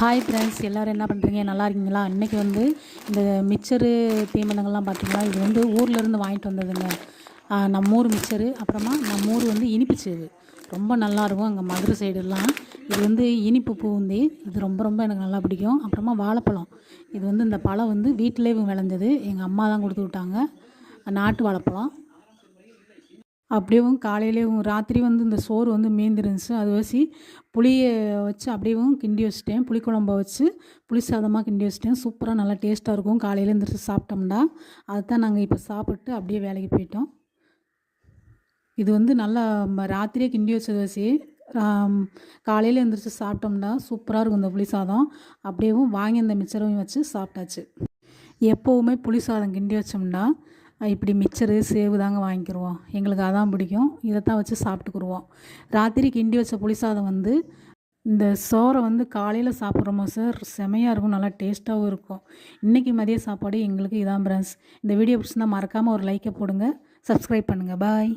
Hi friends எல்லோரும் என்ன பண்ணுறீங்க நல்லா இருக்கீங்களா? இன்றைக்கி வந்து இந்த மிக்சரு தீமனங்கள்லாம் பார்த்தீங்களா? இது வந்து ஊர்லேருந்து வாங்கிட்டு வந்ததுங்க. நம்ம ஊர் மிக்சரு அப்புறமா நம்ம ஊர் வந்து இனிப்பு சேவு. ரொம்ப நல்லாயிருக்கும் அங்கே மதுரை சைடுலாம் இது வந்து இனிப்பு பூந்தி. இது ரொம்ப ரொம்ப எனக்கு நல்லா பிடிக்கும். அப்புறமா வாழைப்பழம். இது வந்து இந்த பழம் வந்து வீட்டிலே விளைஞ்சது. எங்கள் அம்மா தான் கொடுத்து விட்டாங்க. நாட்டு வாழைப்பழம். அப்படியேவும் காலையிலேயும் ராத்திரி வந்து இந்த சோறு வந்து மீந்திருந்துச்சு. அது வச்சு புளியை வச்சு அப்படியேவும் கிண்டி வச்சிட்டேன். புளிக்குழம்ப வச்சு புளி சாதமாக கிண்டி வச்சிட்டேன். சூப்பராக நல்லா டேஸ்ட்டாக இருக்கும். காலையில் எழுந்திரிச்சு சாப்பிட்டோம்னா அதுதான் நாங்கள் இப்போ சாப்பிட்டு அப்படியே வேலைக்கு போயிட்டோம். இது வந்து நல்லா ராத்திரியே கிண்டி வச்சது வச்சு காலையில் எழுந்திரிச்சு சாப்பிட்டோம்னா சூப்பராக இருக்கும் இந்த புளி சாதம். அப்படியேவும் வாங்கி அந்த மிச்சரையும் வச்சு சாப்பிட்டாச்சு. எப்போவுமே புளி சாதம் கிண்டி வச்சோம்னா இப்படி மிச்சரு சேவு தாங்க வாங்கிக்கிடுவோம் எங்களுக்கு அதான் பிடிக்கும். இதை தான் வச்சு சாப்பிட்டுக்குருவோம். ராத்திரி கிண்டி வச்ச புளி சாதம் வந்து இந்த சோறை வந்து காலையில் சாப்பிட்றோமோ சார் செமையாக இருக்கும். நல்லா டேஸ்ட்டாகவும் இருக்கும். இன்றைக்கி மதிய சாப்பாடு எங்களுக்கு இதான் பிரான்ஸ். இந்த வீடியோ பிடிச்சிருந்தால் மறக்காமல் ஒரு லைக்கை போடுங்க. சப்ஸ்கிரைப் பண்ணுங்கள் பாய்